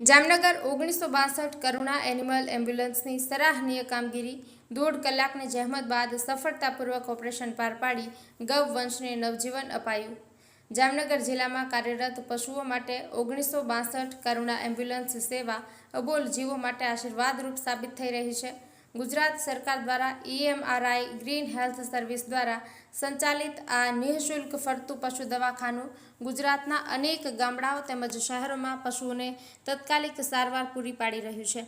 જામનગર ઓગણીસો બાસઠ કરુણા એનિમલ એમ્બ્યુલન્સની સરાહનીય કામગીરી દોઢ કલાકની જહેમત બાદ સફળતાપૂર્વક ઓપરેશન પાર પાડી ગૌ વંશને નવજીવન અપાયું. જામનગર જિલ્લામાં કાર્યરત પશુઓ માટે ઓગણીસો બાસઠ કરુણા એમ્બ્યુલન્સ સેવા અબોલ જીવો માટે આશીર્વાદરૂપ સાબિત થઈ રહી છે. ગુજરાત સરકાર દ્વારા ઈએમઆરઆઈ ગ્રીન હેલ્થ સર્વિસ દ્વારા સંચાલિત આ નિઃશુલ્ક ફરતું પશુ દવાખાનું ગુજરાતના અનેક ગામડાઓ તેમજ શહેરોમાં પશુઓને તત્કાલિક સારવાર પૂરી પાડી રહ્યું છે.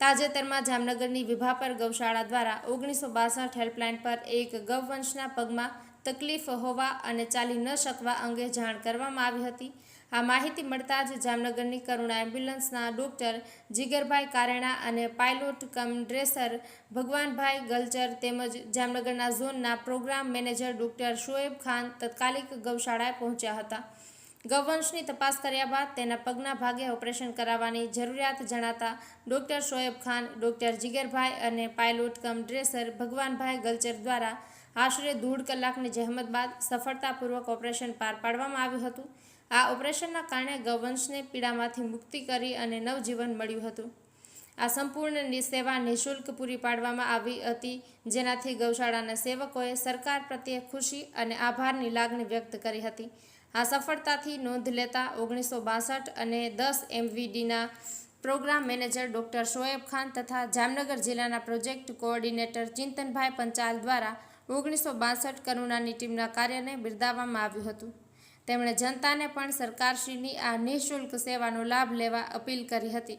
તાજેતરમાં જામનગરની વિભાપર ગૌશાળા દ્વારા ઓગણીસો બાસઠ હેલ્પલાઇન પર એક ગૌવંશના પગમાં તકલીફ હોવા અને ચાલી ન શકવા અંગે જાણ કરવામાં આવી હતી. આ માહિતી મળતા જ જામનગરની કરુણા એમ્બ્યુલન્સના ડોક્ટર જીગરભાઈ કારેણા અને pilot cum dresser Bhagwanbhai Galchar તેમજ જામનગરના ઝોનના programme manager doctor Shoaib Khan તત્કાલિક ગૌશાળાએ પહોંચ્યા હતા. ગૌવંશની તપાસ કર્યા બાદ તેના પગના ભાગે ઓપરેશન કરાવવાની જરૂરિયાત જણાતા ડોક્ટર શોએબ ખાન, ડોક્ટર જીગરભાઈ અને pilot cum dresser Bhagwanbhai Galchar દ્વારા આશરે દોઢ કલાકની જહેમત બાદ સફળતાપૂર્વક ઓપરેશન પાર પાડવામાં આવ્યું હતું. આ ઓપરેશનના કારણે ગૌવંશને પીડામાંથી મુક્તિ કરી અને નવજીવન મળ્યું હતું. આ સંપૂર્ણ સેવા નિઃશુલ્ક પૂરી પાડવામાં આવી હતી, જેનાથી ગૌશાળાના સેવકોએ સરકાર પ્રત્યે ખુશી અને આભારની લાગણી વ્યક્ત કરી હતી. આ સફળતાથી નોંધ લેતા ઓગણીસો બાસઠ અને દસ એમવીડીના programme manager doctor Shoaib Khan તથા જામનગર જિલ્લાના પ્રોજેક્ટ કોઓર્ડિનેટર ચિંતનભાઈ પંચાલ દ્વારા ઓગણીસો બાસઠ કરુણાની ટીમના કાર્યને બિરદાવવામાં આવ્યું હતું. તેમણે જનતાને પણ સરકારશ્રીની આ નિઃશુલ્ક સેવાનો લાભ લેવા અપીલ કરી હતી.